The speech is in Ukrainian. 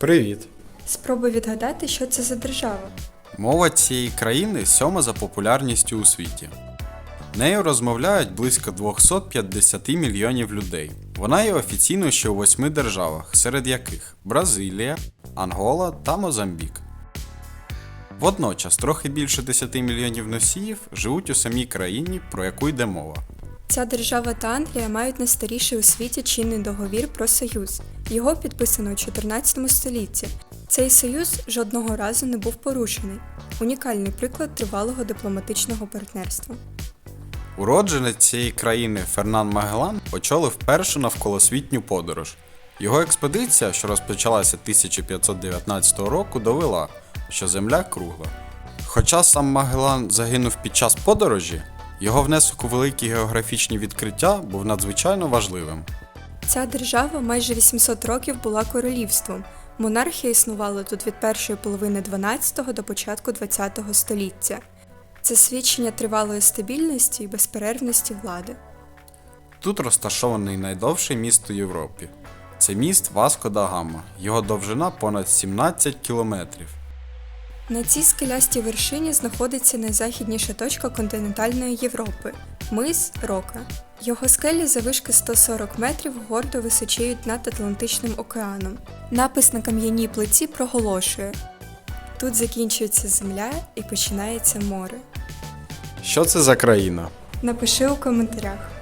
Привіт! Спробуй відгадати, що це за держава. Мова цієї країни сьома за популярністю у світі. Нею розмовляють близько 250 мільйонів людей. Вона є офіційною ще у восьми державах, серед яких Бразилія, Ангола та Мозамбік. Водночас трохи більше 10 мільйонів носіїв живуть у самій країні, про яку йде мова. Ця держава та Англія мають найстаріший у світі чинний договір про союз. Його підписано у 14 столітті. Цей союз жодного разу не був порушений. Унікальний приклад тривалого дипломатичного партнерства. Уродженець цієї країни Фернан Магеллан очолив першу навколосвітню подорож. Його експедиція, що розпочалася 1519 року, довела, що Земля кругла. Хоча сам Магеллан загинув під час подорожі, його внесок у великі географічні відкриття був надзвичайно важливим. Ця держава майже 800 років була королівством. Монархія існувала тут від першої половини 12-го до початку 20 століття. Це свідчення тривалої стабільності і безперервності влади. Тут розташований найдовший міст у Європі. Це міст Васко да Гама. Його довжина понад 17 кілометрів. На цій скелястій вершині знаходиться найзахідніша точка континентальної Європи мис Рока. Його скелі завишки 140 метрів гордо височіють над Атлантичним океаном. Напис на кам'яній плиті проголошує: тут закінчується земля і починається море. Що це за країна? Напиши у коментарях.